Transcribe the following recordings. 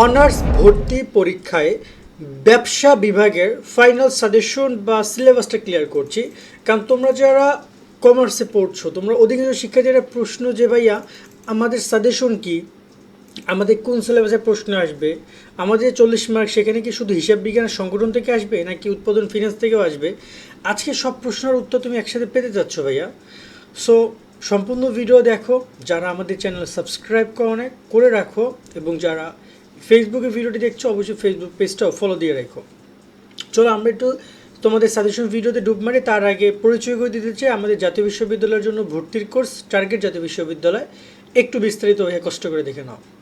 Honours ভর্তি পরীক্ষায় ব্যবসা বিভাগের ফাইনাল সাজেশন বা সিলেবাসটা ক্লিয়ার করছি। কারণ তোমরা যারা কমার্সে পড়ছো, তোমরা অধিকাংশ শিক্ষার্থীরা প্রশ্ন যে, ভাইয়া, আমাদের সাজেশন কি? আমাদের কোন সিলেবাসের প্রশ্ন আসবে? আমাদের চল্লিশ মার্ক সেখানে কি শুধু হিসাব বিজ্ঞান সংগঠন থেকে আসবে, নাকি উৎপাদন ফিনান্স থেকেও আসবে? আজকে সব প্রশ্নের উত্তর তুমি একসাথে পেতে যাচ্ছ ভাইয়া। সো সম্পূর্ণ ভিডিও দেখো, যারা আমাদের চ্যানেল সাবস্ক্রাইব করো করে রাখো, এবং যারা ফেসবুকে ভিডিওটি দেখছ, অবশ্যই ফেসবুক পেজটাও ফলো দিয়ে রেখো। চলো আমরা একটু তোমাদের সাজেশন ভিডিওতে ডুব মারি, তার আগে পরিচয় করে দিতে চাই, আমাদের জাতীয় বিশ্ববিদ্যালয়ের জন্য ভর্তির কোর্স টার্গেট জাতীয় বিশ্ববিদ্যালয়, একটু বিস্তারিত হয়ে কষ্ট করে দেখে নাও।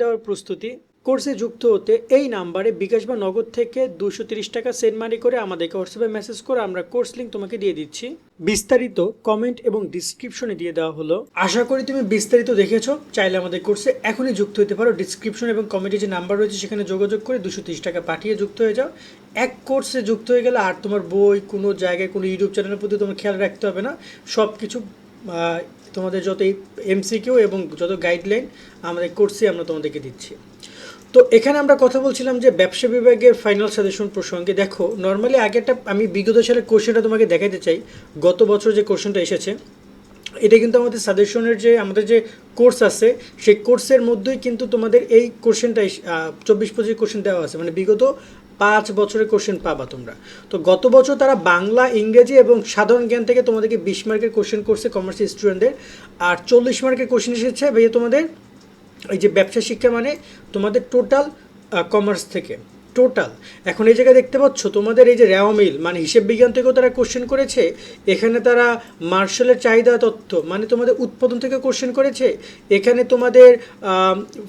দেওয়ার প্রস্তুতি কোর্সে যুক্ত হতে এই নাম্বারে বিকাশ বা নগদ থেকে দুশো তিরিশ টাকা সেন্ড মানি করে আমাদেরকে হোয়াটসঅ্যাপে মেসেজ করে আমরা কোর্স লিঙ্ক তোমাকে দিয়ে দিচ্ছি। বিস্তারিত কমেন্ট এবং ডিসক্রিপশনে দিয়ে দেওয়া হলো। আশা করি তুমি বিস্তারিত দেখেছ। চাইলে আমাদের কোর্সে এখনই যুক্ত হতে পারো। ডিসক্রিপশন এবং কমেন্টে যে নাম্বার রয়েছে সেখানে যোগাযোগ করে দুশো তিরিশ টাকা পাঠিয়ে যুক্ত হয়ে যাও। এক কোর্সে যুক্ত হয়ে গেলে আর তোমার বই, কোনো জায়গায়, কোনো ইউটিউব চ্যানেলের প্রতি তোমার খেয়াল রাখতে হবে না। সব কিছু তোমাদের যত এমসিকিউ এবং যত গাইডলাইন আমাদের কোর্সে আমরা তোমাদেরকে দিচ্ছি। তো এখানে আমরা কথা বলছিলাম যে ব্যবসা বিভাগের ফাইনাল সাজেশন প্রসঙ্গে। দেখো নর্মালি আগেরটা আমি বিগত সালের কোশ্চেনটা তোমাকে দেখাতে চাই। গত বছর যে কোশ্চেনটা এসেছে, এটা কিন্তু আমাদের সাজেশনের যে, আমাদের যে কোর্স আছে, সেই কোর্সের মধ্যেই কিন্তু তোমাদের এই কোশ্চেনটা চব্বিশ পঁচিশ কোশ্চেন দেওয়া আছে। মানে বিগত পাঁচ বছরের কোশ্চেন পাবা তোমরা। তো গত বছর তারা বাংলা, ইংরেজি এবং সাধারণ জ্ঞান থেকে তোমাদেরকে বিশ মার্কের কোশ্চেন করছে কমার্স স্টুডেন্টদের আর চল্লিশ মার্কের কোশ্চেন এসেছে ভাইয়া তোমাদের, এই যে ব্যবসা শিক্ষা মানে তোমাদের টোটাল কমার্স থেকে। টোটাল। এখন এই জায়গায় দেখতে পাচ্ছ, তোমাদের এই যে রেওয়া মিল মানে হিসেব বিজ্ঞান থেকেও তারা কোশ্চেন করেছে, এখানে তারা মার্শালের চাহিদা তথ্য মানে তোমাদের উৎপাদন থেকে কোশ্চেন করেছে, এখানে তোমাদের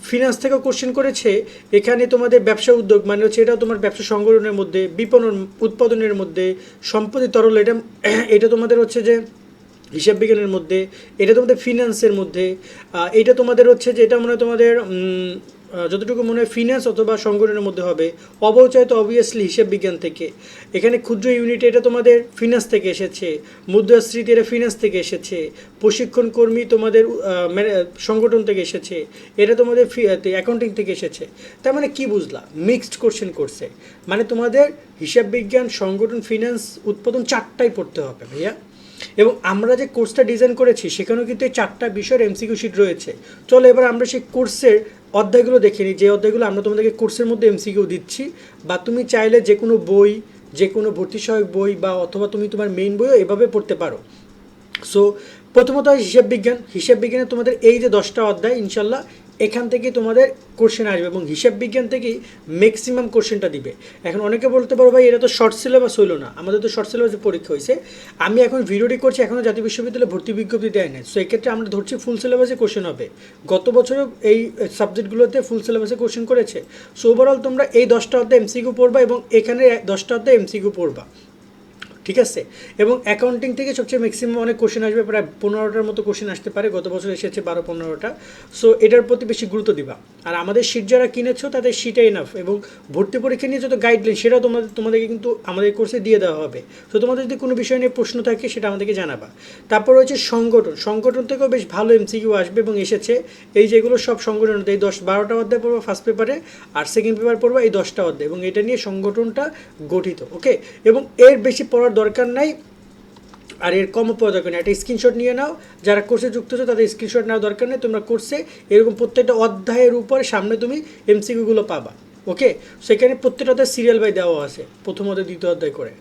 ফিনান্স থেকেও কোশ্চেন করেছে, এখানে তোমাদের ব্যবসা উদ্যোগ মানে হচ্ছে এটা তোমার ব্যবসা সংগঠনের মধ্যে, বিপণন, উৎপাদনের মধ্যে, সম্পত্তি তরল, এটা এটা তোমাদের হচ্ছে যে হিসাব বিজ্ঞানের মধ্যে, এটা তোমাদের ফিনান্সের মধ্যে এটা তোমাদের হচ্ছে যে, এটা মনে তোমাদের যতটুকু মনে হয় ফিনান্স অথবা সংগঠনের মধ্যে হবে। অবচয় অবভিয়াসলি হিসেব বিজ্ঞান থেকে। এখানে ক্ষুদ্র ইউনিট এটা তোমাদের ফিনান্স থেকে এসেছে মুদ্রাস্মৃতি এটা ফিনান্স থেকে এসেছে, প্রশিক্ষণ কর্মী তোমাদের সংগঠন থেকে এসেছে, এটা তোমাদের অ্যাকাউন্টিং থেকে এসেছে। তার মানে কি বুঝলা? মিক্সড কোশ্চেন করছে। মানে তোমাদের হিসাব বিজ্ঞান, সংগঠন ফিনান্স উৎপাদন চারটাই পড়তে হবে ভাইয়া। এবং আমরা যে কোর্সটা ডিজাইন করেছি, সেখানেও কিন্তু এই চারটা বিষয়ের এমসিকিউ শিট রয়েছে। চলো এবার আমরা সেই কোর্সের অধ্যায়গুলো দেখে নিই। যে অধ্যায়গুলো আমরা তোমাদেরকে কোর্সের মধ্যে এমসিকিউ দিচ্ছি, বা তুমি চাইলে যে কোনো বই, যে কোনো ভর্তি সহায়ক বই, বা অথবা তুমি তোমার মেইন বইও এভাবে পড়তে পারো। সো প্রথমত হিসাব বিজ্ঞান হিসাব বিজ্ঞানে তোমাদের এই যে দশটা অধ্যায়, ইনশাল্লাহ এখান থেকে তোমাদের কোশ্চেন আসবে এবং হিসাব বিজ্ঞান থেকেই ম্যাক্সিমাম কোশ্চেনটা দিবে। এখন অনেকে বলতে পারো, ভাই এটা তো শর্ট সিলেবাস হইল না। আমাদের তো শর্ট সিলেবাসে পরীক্ষা হয়েছে আমি এখন ভিডিওটি করছি এখনও জাতীয় বিশ্ববিদ্যালয়ে ভর্তি বিজ্ঞপ্তি দেয় না সো এক্ষেত্রে আমরা ধরছি ফুল সিলেবাসে কোশ্চেন হবে। গত বছরও এই সাবজেক্টগুলোতে ফুল সিলেবাসে কোশ্চেন করেছে। সো ওভারঅল তোমরা এই দশটা অধ্যায় এমসিকিউ পড়বা এবং এখানে দশটা অধ্যায় এমসিকিউ পড়বা। ঠিক আছে? এবং অ্যাকাউন্টিং থেকে সবচেয়ে ম্যাক্সিমাম অনেক কোশ্চেন আসবে, প্রায় পনেরোটার মতো কোশ্চেন আসতে পারে, গত বছর এসেছে বারো, পনেরোটা। সো এটার প্রতি বেশি গুরুত্ব দিবা। আর আমাদের সিট যারা কিনেছো, তাদের সিটে এনাফ এবং ভর্তি পরীক্ষা নিয়ে যত গাইডলাইন সেটাও তোমাদের, তোমাদেরকে কিন্তু আমাদের কোর্সে দিয়ে দেওয়া হবে। তো তোমাদের যদি কোনো বিষয় নিয়ে প্রশ্ন থাকে, সেটা আমাদেরকে জানাবা। তারপর রয়েছে সংগঠন। সংগঠন থেকেও বেশ ভালো এমসিকিউ আসবে এবং এসেছে। এই যেগুলো সব সংগঠন, এই দশ, বারোটা অধ্যায় পড়বা ফার্স্ট পেপারে আর সেকেন্ড পেপার পড়বা এই দশটা অধ্যায়। এবং এটা নিয়ে সংগঠনটা গঠিত ওকে এবং এর বেশি পড়ার দরকার নাই, আর এর কম পাওয়া দরকার নেই একটা স্ক্রিনশট নিয়ে নাও, যারা কোর্সে যুক্ত হচ্ছে তাদের স্ক্রিনশট নেওয়ার দরকার নেই। তোমরা কোর্সে এরকম প্রত্যেকটা অধ্যায়ের উপরে সামনে তুমি এমসিকিউগুলো পাবা ওকে সেখানে প্রত্যেকটা অধ্যায় সিরিয়াল বাই দেওয়া আছে, প্রথম অধ্যায়, দ্বিতীয় অধ্যায় করে।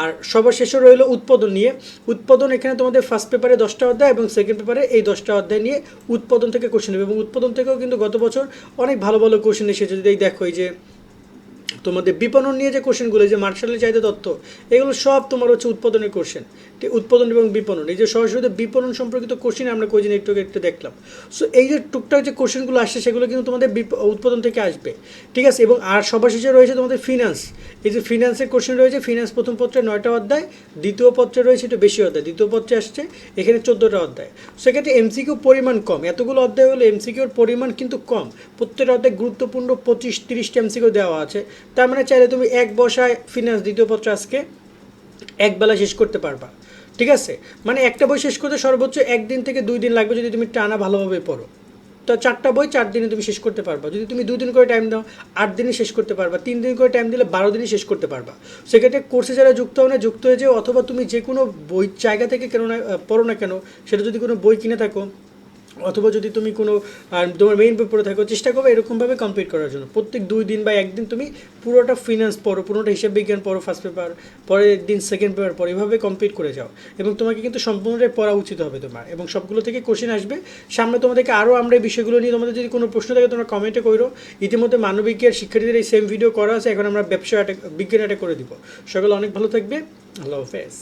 আর সবার শেষে রইল উৎপাদন নিয়ে। উৎপাদন এখানে তোমাদের ফার্স্ট পেপারে দশটা অধ্যায় এবং সেকেন্ড পেপারে এই দশটা অধ্যায় নিয়ে উৎপাদন থেকে কোশ্চেন নেবে। এবং উৎপাদন থেকেও কিন্তু গত বছর অনেক ভালো ভালো কোশ্চেন এসেছে। যদি দেখো, এই যে তোমাদের বিপণন নিয়ে যে কোশ্চেনগুলো যে মার্শালের চাহিদা তথ্য, এগুলো সব তোমার হচ্ছে উৎপাদনের কোশ্চেন ঠিক উৎপাদন এবং বিপণন, এই যে সরাসরি বিপণন সম্পর্কিত কোশ্চেন আমরা কোচিন একটু একটু দেখলাম। সো এই যে টুকটাক যে কোশ্চেনগুলো আসছে, সেগুলো কিন্তু তোমাদের উৎপাদন থেকে আসবে। ঠিক আছে? এবং আর সবার শেষে রয়েছে তোমাদের ফিনান্স এই যে ফিনান্সের কোশ্চেন রয়েছে ফিনান্স প্রথম পত্রে নয়টা অধ্যায়, দ্বিতীয় পত্রে রয়েছে একটু বেশি অধ্যায়, দ্বিতীয় পত্রে আসছে এখানে চোদ্দোটা অধ্যায়। সেক্ষেত্রে এমসিকিউ পরিমাণ কম, এতগুলো অধ্যায় হলে এমসিকিউর পরিমাণ কিন্তু কম। প্রত্যেকটা অধ্যায় গুরুত্বপূর্ণ পঁচিশ, তিরিশটা এমসিকিউ দেওয়া আছে। তার মানে চাইলে তুমি এক বসায় ফিনান্স দ্বিতীয় পত্র আজকে এক বেলা শেষ করতে পারবা। ঠিক আছে? মানে একটা বই শেষ করতে সর্বোচ্চ একদিন থেকে দুই দিন লাগবে যদি তুমি টানা ভালোভাবে পড়ো। তো চারটা বই চার দিনে তুমি শেষ করতে পারবা। যদি তুমি দুদিন করে টাইম দাও, আট দিনে শেষ করতে পারবা। তিন দিন করে টাইম দিলে বারো দিনে শেষ করতে পারবা। সেক্ষেত্রে কোর্সে যারা যুক্ত হও না, যুক্ত হয়ে যাও, অথবা তুমি যে কোনো বই জায়গা থেকে কেন না পড়ো না কেন, সেটা যদি কোনো বই কিনে থাকো অথবা যদি তুমি কোনো তোমার মেইন পেপারে থাকো, চেষ্টা করবে এরকমভাবে কমপ্লিট করার জন্য। প্রত্যেক দুই দিন বা একদিন তুমি পুরোটা ফিনান্স পড়ো, পুরোটা হিসাব বিজ্ঞান পড়ো ফার্স্ট পেপার পরের দিন সেকেন্ড পেপার পড়ো, এভাবে কমপ্লিট করে যাও। এবং তোমাকে কিন্তু সম্পূর্ণটাই পড়া উচিত হবে তোমার। এবং সবগুলো থেকে কোশ্চেন আসবে। সামনে তোমাদেরকে আরও আমরা এই বিষয়গুলো নিয়ে তোমাদের যদি কোনো প্রশ্ন থাকে তোমরা কমেন্টে করো ইতিমধ্যে মানবিকের শিক্ষার্থীদের এই সেম ভিডিও করা আছে, এখন আমরা ব্যবসা বিজ্ঞান অ্যাটাক করে দিব। সকলে অনেক ভালো থাকবে। আল্লাহ হাফেজ।